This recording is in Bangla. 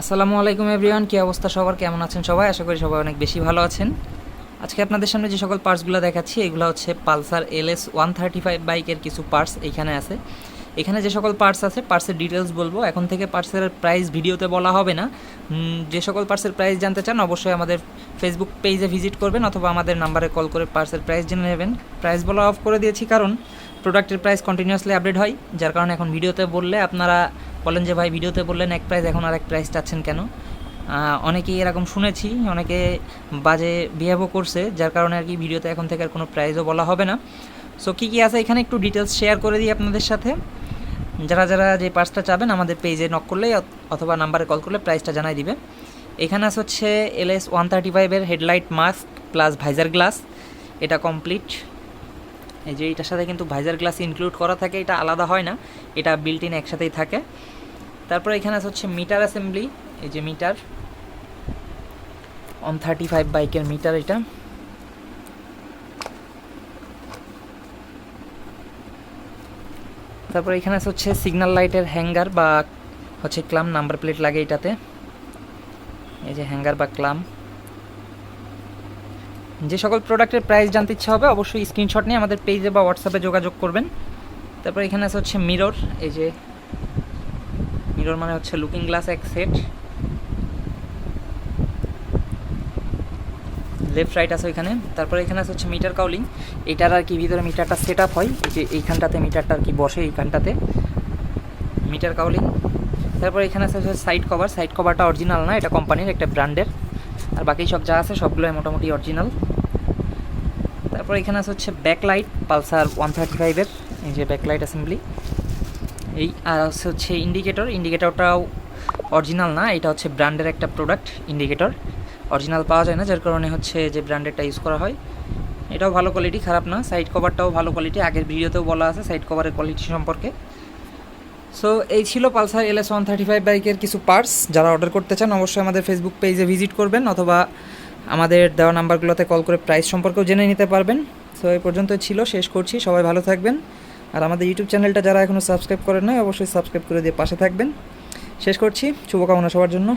আসসালামু আলাইকুম এভরিওয়ান, কী অবস্থা সবার? কেমন আছেন সবাই? আশা করি সবাই অনেক বেশি ভালো আছেন। আজকে আপনাদের সামনে যে সকল পার্টসগুলো দেখাচ্ছি, এগুলো হচ্ছে Pulsar L S one thirty five বাইকের কিছু পার্টস এইখানে আছে। এখানে যে সকল পার্টস আছে পার্টসের ডিটেলস বলব। এখন থেকে পার্টসের প্রাইস ভিডিওতে বলা হবে না। যে সকল পার্টসের প্রাইস জানতে চান, অবশ্যই আমাদের ফেসবুক পেজে ভিজিট করবেন অথবা আমাদের নাম্বারে কল করে পার্টসের প্রাইস জেনে নেবেন। প্রাইস বলা অফ করে দিয়েছি, কারণ প্রোডাক্টের প্রাইস কন্টিনিউয়াসলি আপডেট হয়, যার কারণে এখন ভিডিওতে বললে আপনারা বলেন যে, ভাই, ভিডিওতে বললেন এক প্রাইস এখন আর এক প্রাইস চাচ্ছেন কেন? অনেকেই এরকম শুনেছি, অনেকে বাজে বিহেভও করছে, যার কারণে আর কি ভিডিওতে এখন থেকে আর কোনো প্রাইজও বলা হবে না। সো কী কী আছে? এখানে একটু ডিটেলস শেয়ার করে দিই আপনাদের সাথে। যারা যারা যে পার্সটা চাবেন, আমাদের পেজে নক করলেই অথ- অথবা নাম্বারে কল করলে প্রাইসটা জানাই দিবে। এখানে আছে হচ্ছে এল এস ওয়ান থার্টি ফাইভের headlight mask plus visor glass এটা কমপ্লিট এই যে এটার সাথে কিন্তু ভাইজার গ্লাস ইনক্লুড করা থাকে, এটা আলাদা হয় না। এটা বিল্ট ইন একসাথেই থাকে। তারপরে এখানে আছে হচ্ছে মিটার অ্যাসেম্বলি, এই যে মিটার ওয়ান থার্টি ফাইভ বাইকের মিটার এটা। তারপরে এখানে আছে হচ্ছে সিগন্যাল লাইটের হ্যাঙ্গার বা হচ্ছে ক্লাম নাম্বার প্লেট লাগে এটাতে। এই যে হ্যাঙ্গার বা ক্লাম যে সকল প্রোডাক্টের প্রাইস জানতে ইচ্ছা হবে, অবশ্যই স্ক্রিনশট নিয়ে আমাদের পেজে বা হোয়াটসঅ্যাপে যোগাযোগ করবেন। তারপর এখানে আছে হচ্ছে মিরর এই যে মিরর মানে হচ্ছে লুকিং গ্লাস এক সেট লেফট রাইট আছে ওইখানে। তারপরে এখানে আছে হচ্ছে মিটার কাউলিং এটার আর কি ভিতরে মিটারটা সেট আপ হয়। এই যে এইখানটাতে মিটারটা আর কি বসে এইখানটাতে। মিটার কাউলিং তারপর এখানে আছে হচ্ছে সাইড কভার সাইড কভারটা অরিজিনাল না, এটা কোম্পানির একটা ব্র্যান্ডের আর বাকি সব যা আছে সবগুলোই মোটামুটি অরিজিনাল তারপর এখানে আছে হচ্ছে ব্যাকলাইট পালসার ওয়ান থার্টি ফাইভের এই যে ব্যাকলাইট অ্যাসেম্বলি এই, আর হচ্ছে ইন্ডিকেটর ইন্ডিকেটরটাও অরিজিনাল না, এটা হচ্ছে ব্র্যান্ডের একটা প্রোডাক্ট ইন্ডিকেটর অরিজিনাল পাওয়া যায় না, যার কারণে হচ্ছে যে ব্র্যান্ডেরটা ইউজ করা হয়। এটাও ভালো কোয়ালিটি খারাপ না সাইড কভারটাও ভালো কোয়ালিটি আগের ভিডিওতেও বলা আছে সাইড কভারের কোয়ালিটি সম্পর্কে। সো এই ছিল Pulsar L S one thirty five বাইকের কিছু পার্টস যারা অর্ডার করতে চান, অবশ্যই আমাদের ফেসবুক পেজে ভিজিট করবেন, অথবা আমাদের দেওয়া নাম্বারগুলোতে কল করে প্রাইস সম্পর্কেও জেনে নিতে পারবেন। সো এই পর্যন্ত ছিল, শেষ করছি, সবাই ভালো থাকবেন। আর আমাদের ইউটিউব চ্যানেলটা যারা এখনও সাবস্ক্রাইব করেন নাই, অবশ্যই সাবস্ক্রাইব করে দিয়ে পাশে থাকবেন। শেষ করছি, শুভকামনা সবার জন্য।